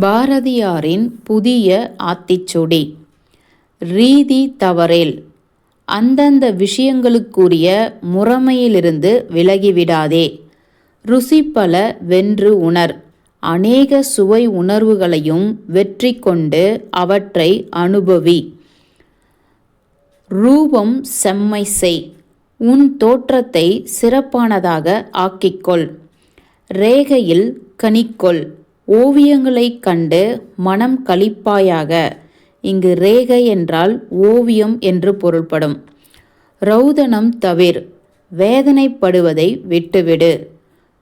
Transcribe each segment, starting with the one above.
பாரதியாரின் புதிய ஆத்திச்சுடி. ரீதி தவறேல். அந்தந்த விஷயங்களுக்குரிய முறைமையிலிருந்து விலகிவிடாதே. ருசிப்பல வென்று உணர். அநேக சுவை உணர்வுகளையும் வெற்றி கொண்டு அவற்றை அனுபவி. ரூபம் செம்மை செய். உன் தோற்றத்தை சிறப்பானதாக ஆக்கிக்கொள். ரேகையில் கனிக்கொள். ஓவியங்களைக் கண்டு மனம் களிப்பாயாக. இங்கு ரேகை என்றால் ஓவியம் என்று பொருள்படும். ரௌதனம் தவிர் வேதனைப்படுவதை விட்டுவிடு.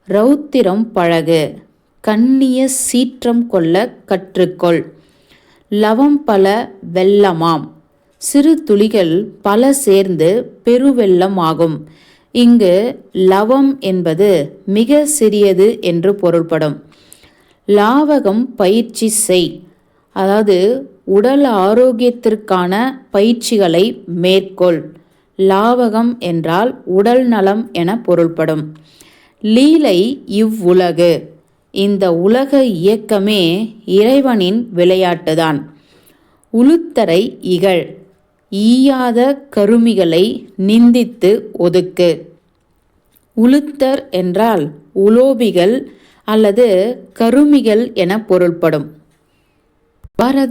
ரௌத்திரம் பழகு கண்ணிய சீற்றம் கொள்ள கற்றுக்கொள். லவம் பல வெள்ளமாம் சிறு துளிகள் பல சேர்ந்து பெருவெள்ளம் ஆகும். இங்கு லவம் என்பது மிக சிறியது என்று பொருள்படும். லாவகம் பயிற்சி செய். அதாவது உடல் ஆரோக்கியத்திற்கான பயிற்சிகளை மேற்கொள். லாவகம் என்றால் உடல் நலம் என பொருள்படும். லீலை இவ்வுலகு. இந்த உலக இயக்கமே இறைவனின் விளையாட்டுதான். உளுத்தரை இகழ். ஈயாத கருமிகளை நிந்தித்து ஒதுக்கு. உளுத்தர் என்றால் உலோபிகள் அல்லது கருமிகள் என பொருள்படும். பாரத